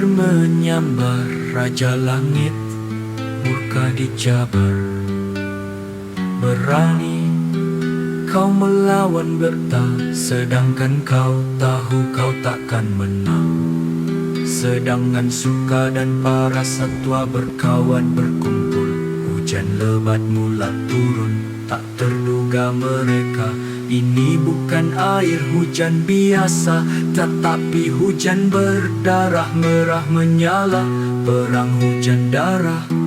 Air menyambar Raja Langit Murka dijabar Berani Kau melawan berta Sedangkan kau tahu kau takkan menang. Sedangkan suka dan para satwa berkawan berkumpul Hujan lebat mula turun Tak terduga mereka Ini bukan air hujan biasa Tetapi hujan berdarah merah menyala Perang hujan darah